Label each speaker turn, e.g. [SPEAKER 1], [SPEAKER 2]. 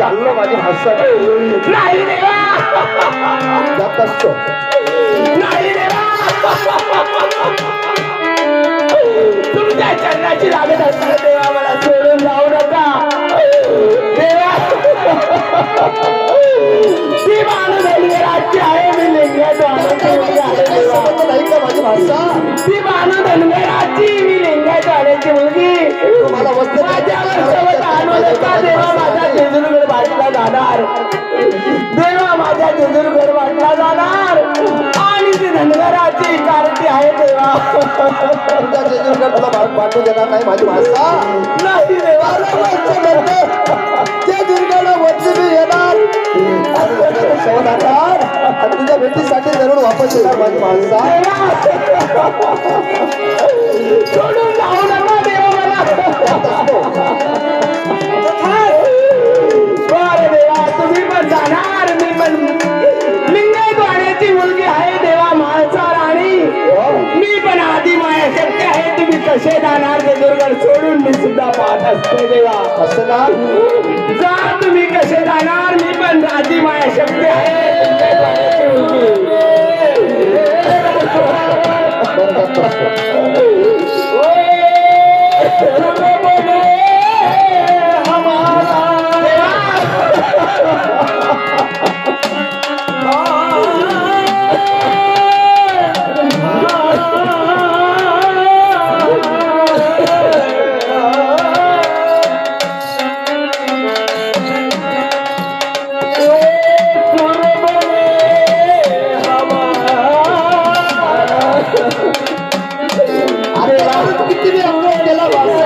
[SPEAKER 1] असं नाही.
[SPEAKER 2] नाही देवा
[SPEAKER 1] जात असतो.
[SPEAKER 2] नाही तुमच्या चरणाची लागत असताना देवा मला सोडून जाऊ नका. देवा. ती माणूस धनगराची आहे मी लिंगाचं आनंद
[SPEAKER 1] नाही का माझी माणसा
[SPEAKER 2] ती माणूस धनगराची मी लिंगाच्या आण्याची मुलगी
[SPEAKER 1] तुम्हाला वस्त्र
[SPEAKER 2] माझ्यावर सोबत आणू नका देवा माझा जेजुरीकडे वाटला जाणार. देवा माझ्या जेजुरीकडे वाटला जाणार. आणि ती धनगराची कारती आहे देवा.
[SPEAKER 1] जेजुरीकडे तुला भाग पाठवू देणार नाही माझी माणसा
[SPEAKER 2] नाही देवा.
[SPEAKER 1] येणार. आणि तुझ्या भेटीसाठी जरूर वापस येणार माझी माणसा
[SPEAKER 2] कसे जाणार ते दुर्गड? सोडून मी सुद्धा पाहत असते देवा.
[SPEAKER 1] असं ना
[SPEAKER 2] जा तुम्ही कसे जाणार? मी पण आधी माया शक्य आहे.
[SPEAKER 1] केला किती